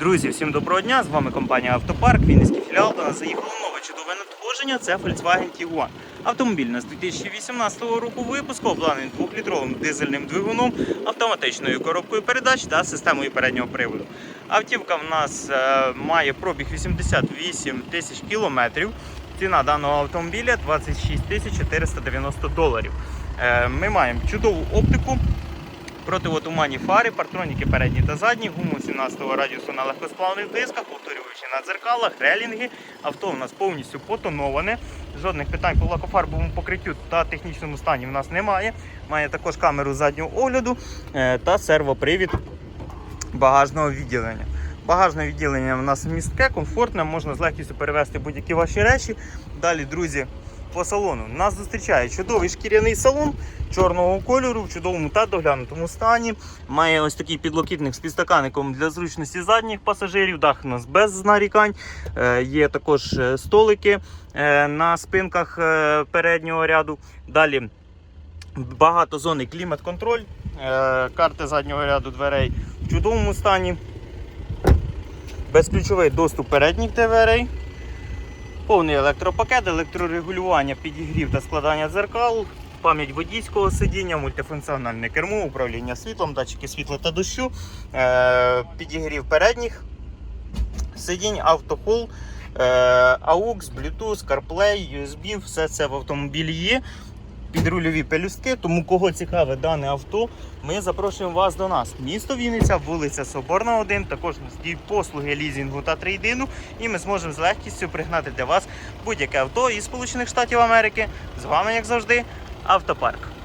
Друзі, всім доброго дня! З вами компанія Автопарк, Вінницький філіал. До нас заїхало нове чудове надходження. Це Volkswagen Tiguan. Автомобіль у нас 2018 року випуску, обладнаний 2-літровим дизельним двигуном, автоматичною коробкою передач та системою переднього приводу. Автівка в нас е, має пробіг 88 тисяч кілометрів. Ціна даного автомобіля 26 тисяч 490 доларів. Е, ми маємо чудову оптику, противотуманні фари, партроніки передні та задні, гуму 17-го радіусу на легкосплавних дисках, повторюючи на дзеркалах, релінги. Авто у нас повністю потоноване. Жодних питань по лакофарбовому покриттю та технічному стані в нас немає. Має також камеру заднього огляду е, та сервопривід багажного відділення. Багажне відділення в нас містке, комфортне, можна з легкістю перевезти будь-які ваші речі. Далі, друзі, по салону. Нас зустрічає чудовий шкіряний салон чорного кольору в чудовому та доглянутому стані. Має ось такий підлокітник з підстаканником для зручності задніх пасажирів. Дах у нас без нарікань. Е, Є також е, столики е, на спинках переднього ряду. Далі багатозонний клімат-контроль, е, карти заднього ряду дверей в чудовому стані. Безключовий доступ передніх дверей. Повний електропакет, електрорегулювання, підігрів та складання дзеркал, пам'ять водійського сидіння, мультифункціональне кермо, управління світлом, датчики світла та дощу, е, підігрів передніх сидінь, автохол, е, AUX, Bluetooth, CarPlay, USB, все це в автомобілі є. Підрульові пелюстки, тому кого цікаве дане авто, ми запрошуємо вас до нас. Місто Вінниця, вулиця Соборна 1, також діють послуги лізінгу та трейдину, і ми зможемо з легкістю пригнати для вас будь-яке авто із Сполучених Штатів Америки. З вами, як завжди, автопарк.